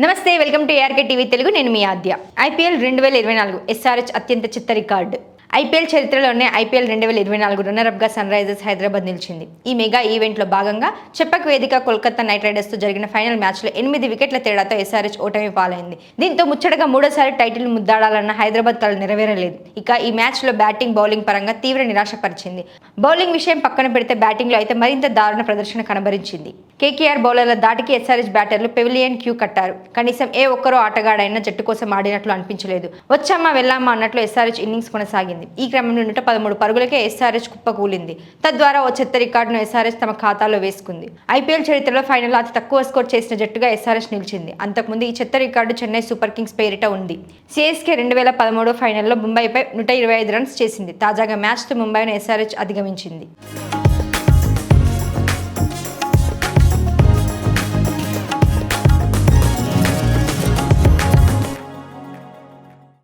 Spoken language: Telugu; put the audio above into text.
Namaste welcome to ARK TV Telugu. నేను మీ ఆద్య. ఐపీఎల్ రెండు వేల ఇరవై నాలుగు ఎస్ఆర్హెచ్ అత్యంత చిత్త రికార్డు ఐపీఎల్ చరిత్రలోనే ఐపీఎల్ రెండు వేల ఇరవై నాలుగు రన్నరప్గా సన్ రైజర్స్ హైదరాబాద్ నిలిచింది. ఈ మెగా ఈవెంట్లో భాగంగా చెప్పక్ వేదిక కోల్కతా నైట్ రైడర్స్తో జరిగిన ఫైనల్ మ్యాచ్లో ఎనిమిది వికెట్ల తేడాతో ఎస్ఆర్హెచ్ ఓటమి పాలైంది. దీంతో ముచ్చటగా మూడోసారి టైటిల్ ముద్దాడాలన్న హైదరాబాద్ కళ నెరవేరలేదు. ఇక ఈ మ్యాచ్లో బ్యాటింగ్ బౌలింగ్ పరంగా తీవ్ర నిరాశపరిచింది. బౌలింగ్ విషయం పక్కన పెడితే బ్యాటింగ్లో అయితే మరింత దారుణ ప్రదర్శన కనబరించింది. కేకేఆర్ బౌలర్ల దాటికి ఎస్ఆర్హెచ్ బ్యాటర్లు పెవిలియన్ క్యూ కట్టారు. కనీసం ఏ ఒక్కరో ఆటగాడైనా జట్టు కోసం ఆడినట్లు అనిపించలేదు. వచ్చామా వెళ్ళామా అన్నట్లు ఎస్ఆర్హెచ్ ఇన్నింగ్స్ కొనసాగింది. ఈ క్రమంలో నూట పదమూడు పరుగులకే ఎస్ఆర్ఎస్ కుప్పకూలింది తద్వారా ఓ చెత్త రికార్డును ఎస్ఆర్ఎస్ తమ ఖాతాలో వేసుకుంది. ఐపీఎల్ చరిత్రలో ఫైనల్ అతి తక్కువ స్కోర్ చేసిన జట్టుగా ఎస్ఆర్ఎస్ నిలిచింది. అంతకుముందు ఈ చెత్త రికార్డు చెన్నై సూపర్ కింగ్స్ పేరిట ఉంది. సిఎస్కే రెండు వేల పదమూడు ఫైనల్లో ముంబైపై నూట ఇరవై ఐదు రన్స్ చేసింది. తాజాగా మ్యాచ్తో ముంబైను ఎస్ఆర్ఎస్ అధిగమించింది.